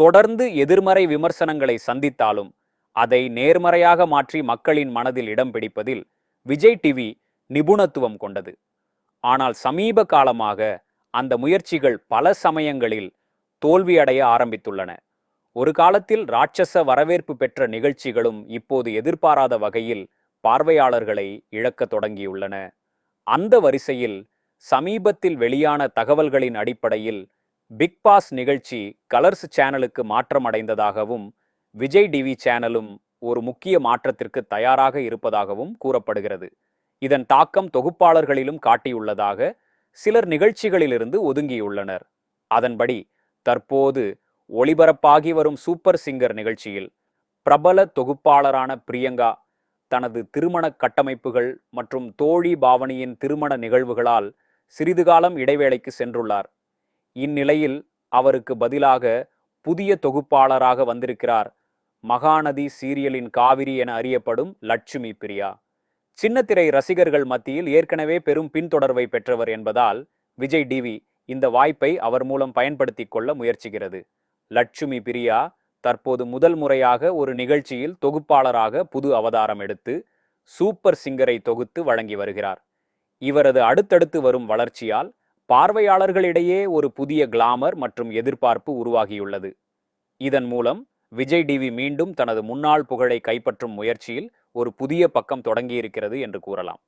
தொடர்ந்து எதிர்மறை விமர்சனங்களை சந்தித்தாலும் அதை நேர்மறையாக மாற்றி மக்களின் மனதில் இடம் பிடிப்பதில் விஜய் டிவி நிபுணத்துவம் கொண்டது. ஆனால் சமீப காலமாக அந்த முயற்சிகள் பல சமயங்களில் தோல்வியடைய ஆரம்பித்துள்ளன. ஒரு காலத்தில் ராட்சச வரவேற்பு பெற்ற நிகழ்ச்சிகளும் இப்போது எதிர்பாராத வகையில் பார்வையாளர்களை இழக்கத் தொடங்கியுள்ளன. அந்த வரிசையில் சமீபத்தில் வெளியான தகவல்களின் அடிப்படையில் பிக் பாஸ் நிகழ்ச்சி கலர்ஸ் சேனலுக்கு மாற்றம் அடைந்ததாகவும் விஜய் டிவி சேனலும் ஒரு முக்கிய மாற்றத்திற்கு தயாராக இருப்பதாகவும் கூறப்படுகிறது. இதன் தாக்கம் தொகுப்பாளர்களிலும் காட்டியுள்ளதாக சிலர் நிகழ்ச்சிகளிலிருந்து ஒதுங்கியுள்ளனர். அதன்படி தற்போது ஒளிபரப்பாகி வரும் சூப்பர் சிங்கர் நிகழ்ச்சியில் பிரபல தொகுப்பாளரான பிரியங்கா தனது திருமண கட்டமைப்புகள் மற்றும் தோழி பாவனியின் திருமண நிகழ்வுகளால் சிறிது காலம் இடைவேளைக்கு சென்றுள்ளார். இந்நிலையில் அவருக்கு பதிலாக புதிய தொகுப்பாளராக வந்திருக்கிறார். மகாநதி சீரியலின் காவிரி என அறியப்படும் லட்சுமி பிரியா. சின்னத்திரை ரசிகர்கள் மத்தியில் ஏற்கனவே பெரும் பின்தொடர்வை பெற்றவர் என்பதால் விஜய் டிவி இந்த வாய்ப்பை அவர் மூலம் பயன்படுத்திக் கொள்ள முயற்சிக்கிறது. லட்சுமி பிரியா தற்போது முதல் முறையாக ஒரு நிகழ்ச்சியில் தொகுப்பாளராக புது அவதாரம் எடுத்து சூப்பர் சிங்கரை தொகுத்து வழங்கி வருகிறார். இவரது அடுத்தடுத்து வரும் வளர்ச்சியால் பார்வையாளர்களிடையே ஒரு புதிய கிளாமர் மற்றும் எதிர்பார்ப்பு உருவாகியுள்ளது. இதன் மூலம் விஜய் டிவி மீண்டும் தனது முன்னாள் புகழை கைப்பற்றும் முயற்சியில் ஒரு புதிய பக்கம் தொடங்கியிருக்கிறது என்று கூறலாம்.